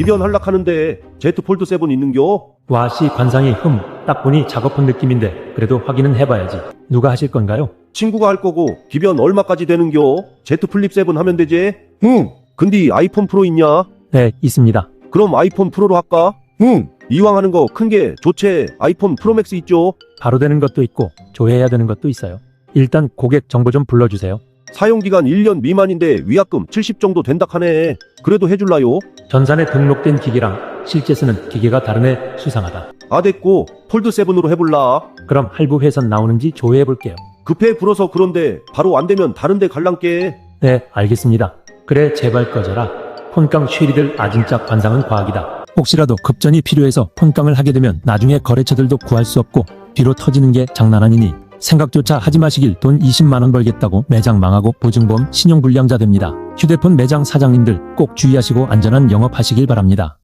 기변 한락하는데 제트 폴드 7 있는겨? 와씨 관상이 흠, 딱 보니 작업한 느낌인데 그래도 확인은 해봐야지. 누가 하실 건가요? 친구가 할 거고 기변 얼마까지 되는겨? 제트 플립 7 하면 되지? 응. 근데 아이폰 프로 있냐? 네, 있습니다. 그럼 아이폰 프로로 할까? 응. 이왕 하는 거 큰게 좋지. 아이폰 프로맥스 있죠? 바로 되는 것도 있고 조회해야 되는 것도 있어요. 일단 고객 정보 좀 불러주세요. 사용기간 1년 미만인데 위약금 70 정도 된다 하네. 그래도 해줄라요? 전산에 등록된 기계랑 실제 쓰는 기계가 다르네 수상하다. 아 됐고 폴드 7으로 해볼라. 그럼 할부 회선 나오는지 조회해 볼게요. 급해 불어서 그런데 바로 안 되면 다른 데 갈랑께. 네, 알겠습니다. 그래 제발 꺼져라. 폰깡 쉐리들 아진짜 관상은 과학이다. 혹시라도 급전이 필요해서 폰깡을 하게 되면 나중에 거래처들도 구할 수 없고 뒤로 터지는 게 장난 아니니 생각조차 하지 마시길 돈 20만 원 벌겠다고 매장 망하고 보증보험 신용불량자 됩니다. 휴대폰 매장 사장님들 꼭 주의하시고 안전한 영업하시길 바랍니다.